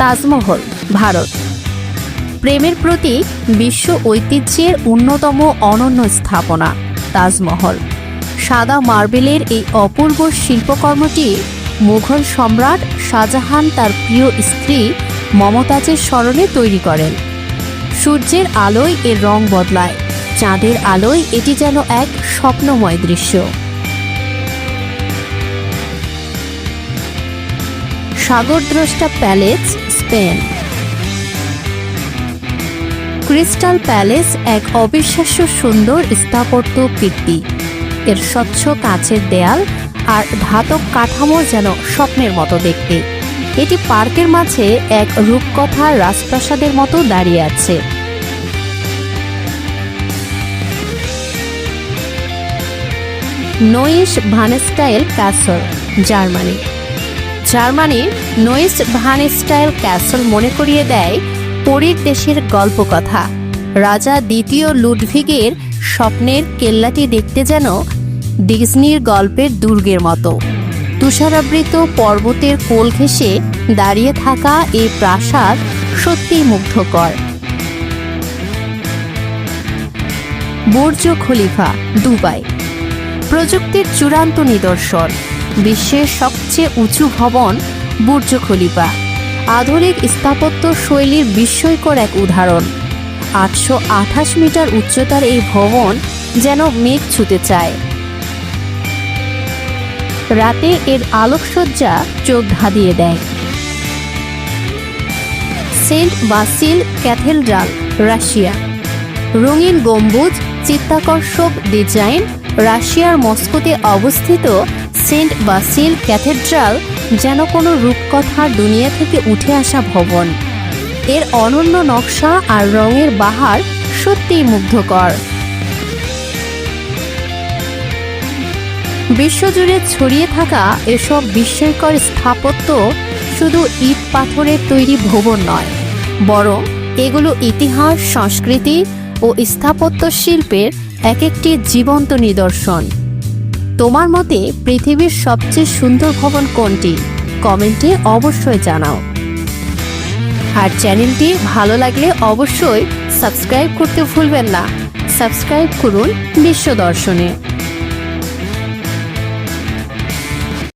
তাজমহল, ভারত। প্রেমের প্রতি বিশ্ব ঐতিহ্যের অন্যতম অনন্য স্থাপনা, তাজমহল। সাদা মার্বেলের এই অপূর্ব শিল্পকর্মটি মুঘল সম্রাট শাহজাহান তার প্রিয় স্ত্রী মমতাজের স্মরণে তৈরি করেন। সূর্যের আলোয় এর রং বদলায়, চাঁদের আলোয় এটি যেন এক স্বপ্নময় দৃশ্য। সাগরদ্রষ্টা প্যালেস স্পেন ক্রিস্টাল প্যালেস এক অবিশ্বাস্য সুন্দর স্থাপত্য কীর্তি। এর স্বচ্ছ কাঁচের দেয়াল আর ধাতব কাঠামো যেন স্বপ্নের মতো দেখতে। এটি পার্কের মাঝে এক রূপকথা রাজপ্রাসাদের মতো দাঁড়িয়ে আছে। Neuschwanstein castle, Germany. জার্মানির নোয়েস ভানেস্টাইল ক্যাসল মনে করিয়ে দেয় পরীর দেশের গল্পকথা। রাজা দ্বিতীয় লুডভিগের স্বপ্নের কেল্লাটি দেখতে যেন ডিজনির গল্পের দুর্গের মতো। তুষারাবৃত পর্বতের কোল ঘেঁষে দাঁড়িয়ে থাকা এই প্রাসাদ সত্যিই মুগ্ধকর। Burj Khalifa, Dubai. প্রযুক্তির চূড়ান্ত নিদর্শন। বিশ্বের সবচেয়ে উঁচু ভবন বুর্জ খলিফা। আধুনিক স্থাপত্য শৈলীর বিস্ময়কর এক উদাহরণ। আটশো আঠাশ মিটার উচ্চতার এই ভবন যেন মেঘ ছুতে চায়। রাতে এর আলোকসজ্জা চোখ ধাঁধিয়ে দেয়। Saint Basil cathedral, Russia. রঙিন গম্বুজ, চিত্তাকর্ষক ডিজাইন, রাশিয়ার মস্কোতে অবস্থিত সেন্ট বাসিল ক্যাথেড্রাল যেন কোনো রূপকথার দুনিয়া থেকে উঠে আসা ভবন। এর অনন্য নকশা আর রঙের বাহার সত্যিই মুগ্ধকর। বিশ্বজুড়ে ছড়িয়ে থাকা এসব বিস্ময়কর স্থাপত্য শুধু ইট পাথরের তৈরি ভবন নয়, বরং এগুলো ইতিহাস, সংস্কৃতি ও স্থাপত্য শিল্পের এক একটি জীবন্ত নিদর্শন। তোমার মতে পৃথিবীর সবচেয়ে সুন্দর ভবন কোনটি? কমেন্টে অবশ্যই জানাও। আর চ্যানেলটি ভালো লাগলে অবশ্যই সাবস্ক্রাইব করতে ভুলবেন না। সাবস্ক্রাইব করুন বিশ্ব দর্শনে।